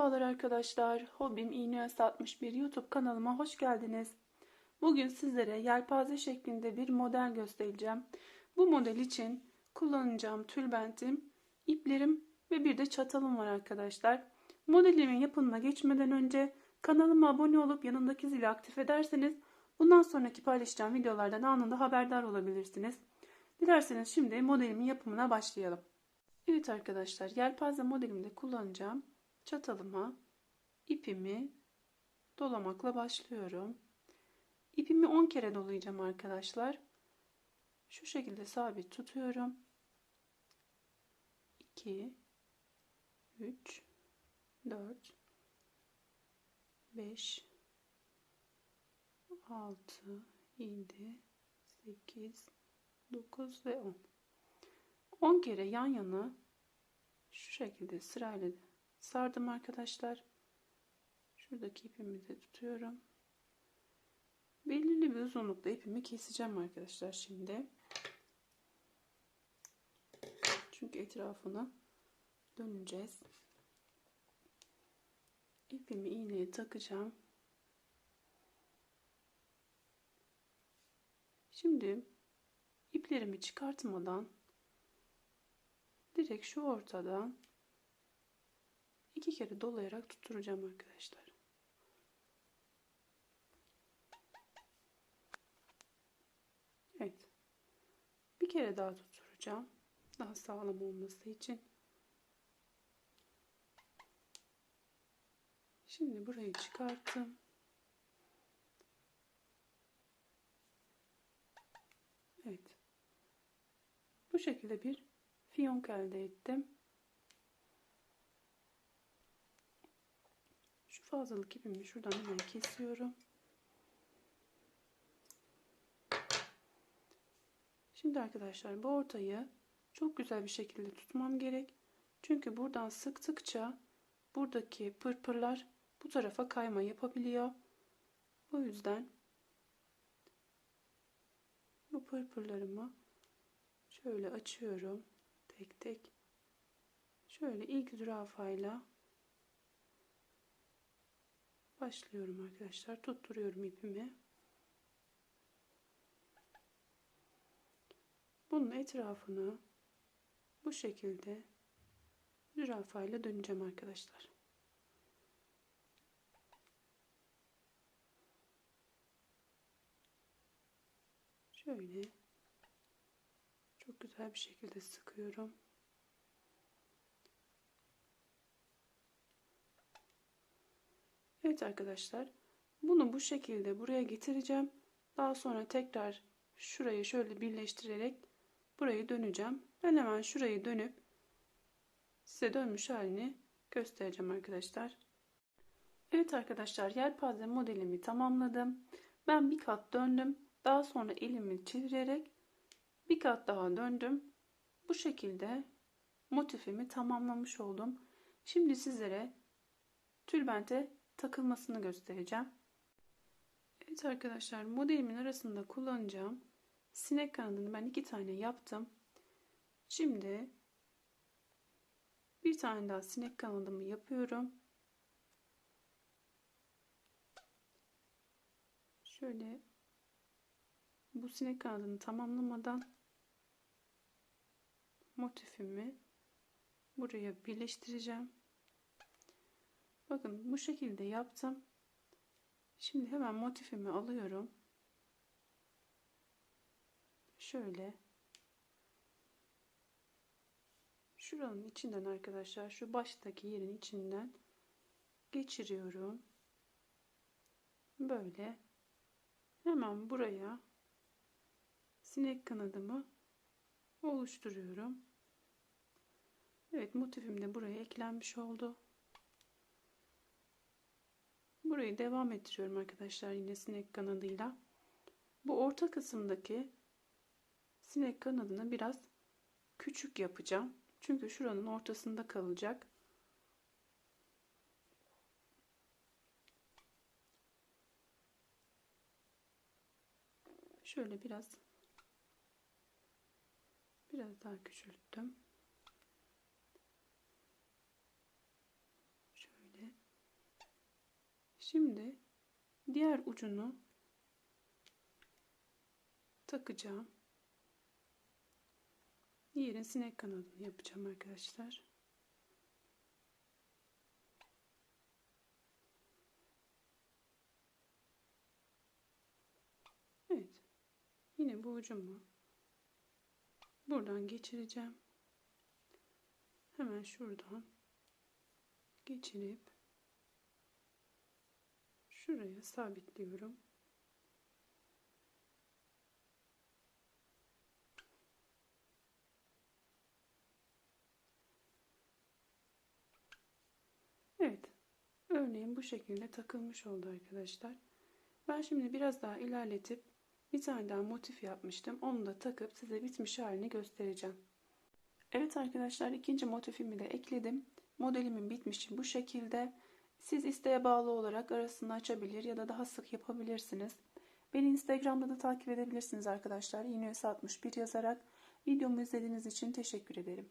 Merhabalar arkadaşlar. Hobim İğneyası 61 YouTube kanalıma hoş geldiniz. Bugün sizlere yelpaze şeklinde bir model göstereceğim. Bu model için kullanacağım tülbentim, iplerim ve bir de çatalım var arkadaşlar. Modelimin yapımına geçmeden önce kanalıma abone olup yanındaki zili aktif ederseniz bundan sonraki paylaşacağım videolardan anında haberdar olabilirsiniz. Dilerseniz şimdi modelimin yapımına başlayalım. Evet arkadaşlar yelpaze modelimde kullanacağım çatalıma ipimi dolamakla başlıyorum. İpimi 10 kere dolayacağım arkadaşlar. Şu şekilde sabit tutuyorum. 2 3 4 5 6 7 8 9 ve 10 10 kere yan yana şu şekilde sırayla sardım arkadaşlar. Şuradaki ipimi de tutuyorum. Belirli bir uzunlukta ipimi keseceğim arkadaşlar şimdi. Çünkü etrafını döneceğiz. İpimi iğneye takacağım. Şimdi iplerimi çıkartmadan direkt şu ortadan iki kere dolayarak tutturacağım arkadaşlar. Evet. Bir kere daha tutturacağım. Daha sağlam olması için. Şimdi burayı çıkarttım. Evet. Bu şekilde bir fiyonk elde ettim. Fazlalık ipimi şuradan hemen kesiyorum. Şimdi arkadaşlar bu ortayı çok güzel bir şekilde tutmam gerek. Çünkü buradan sıktıkça buradaki pırpırlar bu tarafa kayma yapabiliyor. O yüzden bu pırpırlarımı şöyle açıyorum tek tek. Şöyle ilk zürafayla başlıyorum arkadaşlar. Tutturuyorum ipimi. Bunun etrafını bu şekilde zürafayla döneceğim arkadaşlar. Şöyle çok güzel bir şekilde sıkıyorum. Evet arkadaşlar bunu bu şekilde buraya getireceğim. Daha sonra tekrar şurayı şöyle birleştirerek burayı döneceğim. Ben hemen şurayı dönüp size dönmüş halini göstereceğim arkadaşlar. Evet arkadaşlar yelpaze modelimi tamamladım. Ben bir kat döndüm. Daha sonra elimi çevirerek bir kat daha döndüm. Bu şekilde motifimi tamamlamış oldum. Şimdi sizlere tülbente takılmasını göstereceğim. Evet arkadaşlar modelimin arasında kullanacağım sinek kanadını ben iki tane yaptım. Şimdi bir tane daha sinek kanadımı yapıyorum. Şöyle bu sinek kanadını tamamlamadan motifimi buraya birleştireceğim. Bakın bu şekilde yaptım. Şimdi hemen motifimi alıyorum. Şöyle şuranın içinden arkadaşlar şu baştaki yerin içinden geçiriyorum. Böyle hemen buraya sinek kanadımı oluşturuyorum. Evet motifim de buraya eklenmiş oldu. Burayı devam ettiriyorum arkadaşlar yine sinek kanadıyla. Bu orta kısımdaki sinek kanadını biraz küçük yapacağım. Çünkü şuranın ortasında kalacak. Şöyle biraz biraz daha küçülttüm. Şöyle Şimdi diğer ucunu takacağım. Diğerin sinek kanadını yapacağım arkadaşlar. Evet. Yine bu ucumu buradan geçireceğim. Hemen şuradan geçirip şuraya sabitliyorum. Evet. Örneğin bu şekilde takılmış oldu arkadaşlar. Ben şimdi biraz daha ilerletip bir tane daha motif yapmıştım. Onu da takıp size bitmiş halini göstereceğim. Evet arkadaşlar ikinci motifimi de ekledim. Modelimin bitmişi bu şekilde. Siz isteğe bağlı olarak arasını açabilir ya da daha sık yapabilirsiniz. Beni Instagram'da da takip edebilirsiniz arkadaşlar. Yine 61 yazarak. Videomu izlediğiniz için teşekkür ederim.